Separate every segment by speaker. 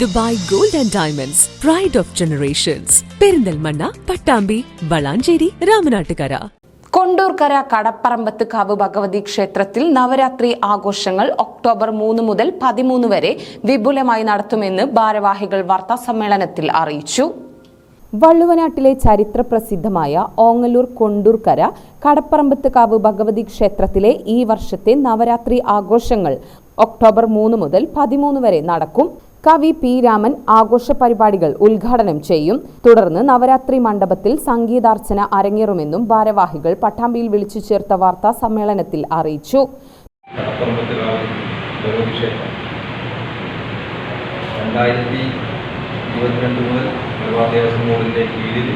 Speaker 1: Dubai gold and diamonds pride of generations Perinthalmanna Pattambi Valanchery Ramanattukara.
Speaker 2: Kondoorkkara Kadapparambath Kavu Bhagavathi ക്ഷേത്രത്തിൽ നവരാത്രി ആഘോഷങ്ങൾ October മൂന്ന് മുതൽ പതിമൂന്ന് വരെ വിപുലമായി നടത്തുമെന്ന് ഭാരവാഹികൾ വാർത്താ സമ്മേളനത്തിൽ അറിയിച്ചു. വള്ളുവനാട്ടിലെ ചരിത്രപ്രസിദ്ധമായ ഓങ്ങല്ലൂർ കൊണ്ടൂർക്കര കടപ്പറമ്പത്ത് കാവ് ഭഗവതി ക്ഷേത്രത്തിലെ ഈ വർഷത്തെ നവരാത്രി ആഘോഷങ്ങൾ ഒക്ടോബർ മൂന്ന് മുതൽ പതിമൂന്ന് വരെ നടക്കും. കവി പി രാമൻ ആഘോഷ പരിപാടികൾ ഉദ്ഘാടനം ചെയ്യും. തുടർന്ന് നവരാത്രി മണ്ഡപത്തിൽ സംഗീതാർച്ചന അരങ്ങേറുമെന്നും ഭാരവാഹികൾ പട്ടാമ്പിയിൽ വിളിച്ചു ചേർത്ത വാർത്താ സമ്മേളനത്തിൽ അറിയിച്ചു.
Speaker 3: കീഴിൽ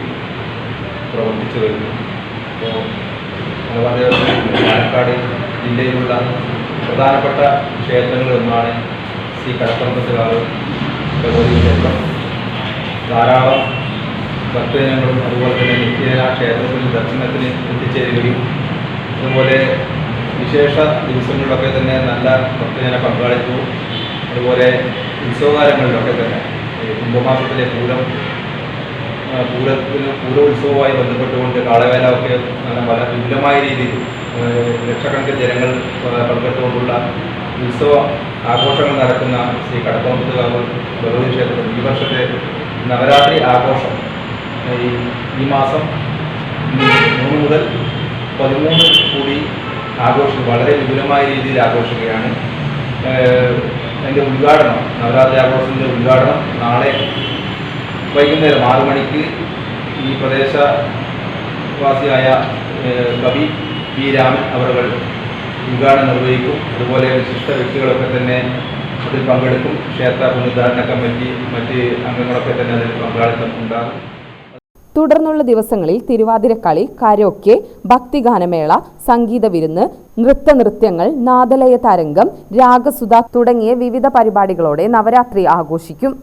Speaker 3: പ്രവർത്തിച്ചു വരുന്നു. ജില്ലയിലുള്ള പ്രധാനപ്പെട്ട ക്ഷേത്രങ്ങളിലൊന്നാണ് ശ്രീ കടപ്പുറമ്പത്തുകാവ് ഭഗവതി ക്ഷേത്രം ധാരാളം ഭക്തജനങ്ങളും അതുപോലെ തന്നെ നിത്യേന ക്ഷേത്രത്തിൽ ദർശനത്തിന് എത്തിച്ചേരുകയും അതുപോലെ വിശേഷ ദിവസങ്ങളിലൊക്കെ തന്നെ നല്ല ഭക്തജന പങ്കാളിത്തവും അതുപോലെ ഉത്സവകാലങ്ങളിലൊക്കെ തന്നെ. കുംഭമാസത്തിലെ പൂരം പൂരത്തിന് പൂരോത്സവവുമായി ബന്ധപ്പെട്ടുകൊണ്ട് കാളവേല ഒക്കെ പല വിപുലമായ രീതിയിൽ ലക്ഷക്കണക്കിന് ജനങ്ങൾ പങ്കെടുത്തുകൊണ്ടുള്ള ഉത്സവ ആഘോഷങ്ങൾ നടക്കുന്ന ശ്രീ കടപ്പുറമ്പത്തുകാവ് ഭഗവതി ക്ഷേത്രത്തിൽ ഈ വർഷത്തെ നവരാത്രി ആഘോഷം ഈ മാസം മൂന്ന് മുതൽ പതിമൂന്ന് കൂടി ആഘോഷം വളരെ വിപുലമായ രീതിയിൽ ആഘോഷിക്കുകയാണ്. അതിന്റെ ഉദ്ഘാടനം നവരാത്രി ആഘോഷത്തിന്റെ ഉദ്ഘാടനം നാളെ വൈകുന്നേരം ആറു മണിക്ക് ഈ പ്രദേശവാസിയായ കവി പി രാമൻ അവരുകൾ ഉദ്ഘാടനം നിർവഹിക്കും. അതുപോലെ വിശിഷ്ട വ്യക്തികളൊക്കെ തന്നെ അതിൽ പങ്കെടുക്കും. ക്ഷേത്ര പുനരുദ്ധാരണ കമ്മിറ്റി മറ്റ് അംഗങ്ങളൊക്കെ തന്നെ അതിൽ പങ്കാളിത്തം ഉണ്ടാകും.
Speaker 2: തുടർന്നുള്ള ദിവസങ്ങളിൽ തിരുവാതിരക്കളി കരോക്കെ ഭക്തിഗാനമേള സംഗീത വിരുന്ന് നൃത്തനൃത്യങ്ങൾ നാദലയ തരംഗം രാഗസുധ തുടങ്ങിയ വിവിധ പരിപാടികളോടെ നവരാത്രി ആഘോഷിക്കും.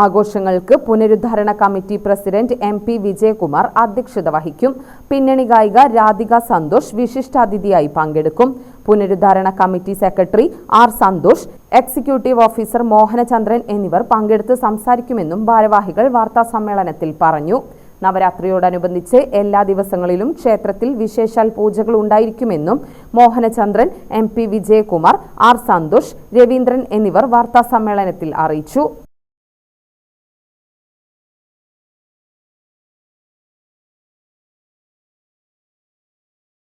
Speaker 2: ആഘോഷങ്ങൾക്ക് പുനരുദ്ധാരണ committee president M P Vijayakumar അധ്യക്ഷത വഹിക്കും. പിന്നണി ഗായിക രാധിക സന്തോഷ് വിശിഷ്ടാതിഥിയായി പങ്കെടുക്കും. പുനരുദ്ധാരണ committee secretary R Santhosh executive officer Mohanachandran എന്നിവർ പങ്കെടുത്ത് സംസാരിക്കുമെന്നും ഭാരവാഹികൾ വാർത്താ സമ്മേളനത്തിൽ പറഞ്ഞു. നവരാത്രിയോടനുബന്ധിച്ച് എല്ലാ ദിവസങ്ങളിലും ക്ഷേത്രത്തിൽ വിശേഷാൽ പൂജകൾ ഉണ്ടായിരിക്കുമെന്നും Mohanachandran M P Vijayakumar R Santhosh Raveendran എന്നിവർ വാർത്താസമ്മേളനത്തിൽ അറിയിച്ചു.